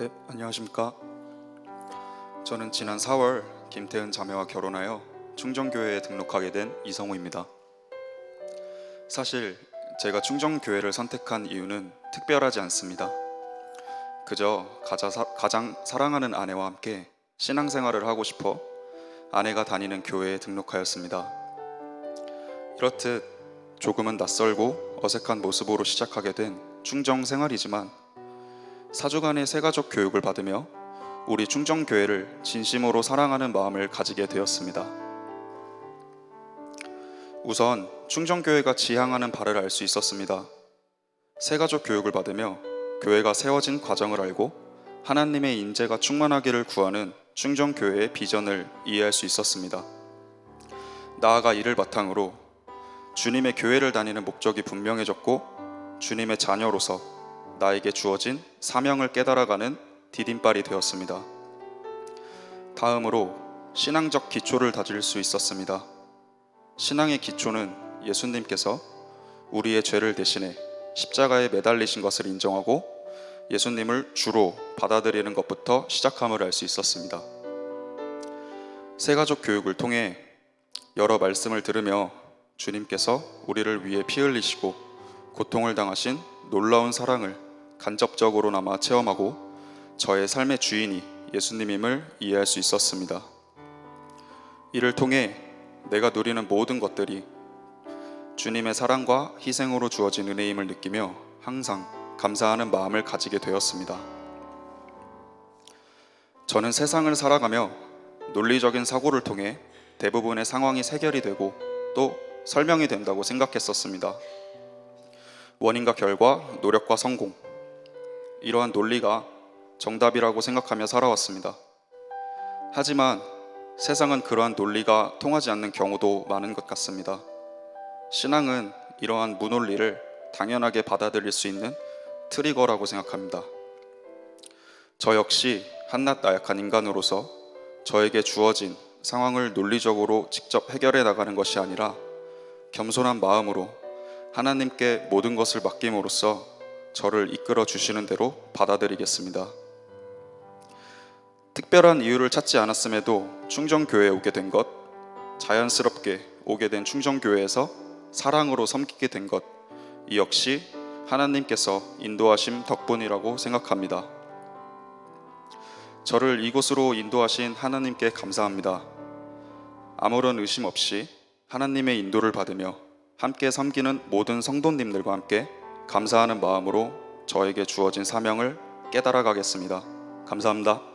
네, 안녕하십니까. 저는 지난 4월 김태은 자매와 결혼하여 충정교회에 등록하게 된 이성우입니다. 사실 제가 충정교회를 선택한 이유는 특별하지 않습니다. 그저 가장 사랑하는 아내와 함께 신앙생활을 하고 싶어 아내가 다니는 교회에 등록하였습니다. 이렇듯 조금은 낯설고 어색한 모습으로 시작하게 된 충정 생활이지만 사주간의 새가족 교육을 받으며 우리 충정교회를 진심으로 사랑하는 마음을 가지게 되었습니다. 우선 충정교회가 지향하는 바를 알 수 있었습니다. 새가족 교육을 받으며 교회가 세워진 과정을 알고 하나님의 인재가 충만하기를 구하는 충정교회의 비전을 이해할 수 있었습니다. 나아가 이를 바탕으로 주님의 교회를 다니는 목적이 분명해졌고 주님의 자녀로서 나에게 주어진 사명을 깨달아가는 디딤발이 되었습니다. 다음으로 신앙적 기초를 다질 수 있었습니다. 신앙의 기초는 예수님께서 우리의 죄를 대신해 십자가에 매달리신 것을 인정하고 예수님을 주로 받아들이는 것부터 시작함을 알 수 있었습니다. 새가족 교육을 통해 여러 말씀을 들으며 주님께서 우리를 위해 피 흘리시고 고통을 당하신 놀라운 사랑을 간접적으로나마 체험하고 저의 삶의 주인이 예수님임을 이해할 수 있었습니다. 이를 통해 내가 누리는 모든 것들이 주님의 사랑과 희생으로 주어진 은혜임을 느끼며 항상 감사하는 마음을 가지게 되었습니다. 저는 세상을 살아가며 논리적인 사고를 통해 대부분의 상황이 해결이 되고 또 설명이 된다고 생각했었습니다. 원인과 결과, 노력과 성공. 이러한 논리가 정답이라고 생각하며 살아왔습니다. 하지만 세상은 그러한 논리가 통하지 않는 경우도 많은 것 같습니다. 신앙은 이러한 무논리를 당연하게 받아들일 수 있는 트리거라고 생각합니다. 저 역시 한낱 나약한 인간으로서 저에게 주어진 상황을 논리적으로 직접 해결해 나가는 것이 아니라 겸손한 마음으로 하나님께 모든 것을 맡김으로써 저를 이끌어 주시는 대로 받아들이겠습니다. 특별한 이유를 찾지 않았음에도 충정교회에 오게 된 것, 자연스럽게 오게 된 충정교회에서 사랑으로 섬기게 된 것, 이 역시 하나님께서 인도하심 덕분이라고 생각합니다. 저를 이곳으로 인도하신 하나님께 감사합니다. 아무런 의심 없이 하나님의 인도를 받으며 함께 섬기는 모든 성도님들과 함께 감사하는 마음으로 저에게 주어진 사명을 깨달아 가겠습니다. 감사합니다.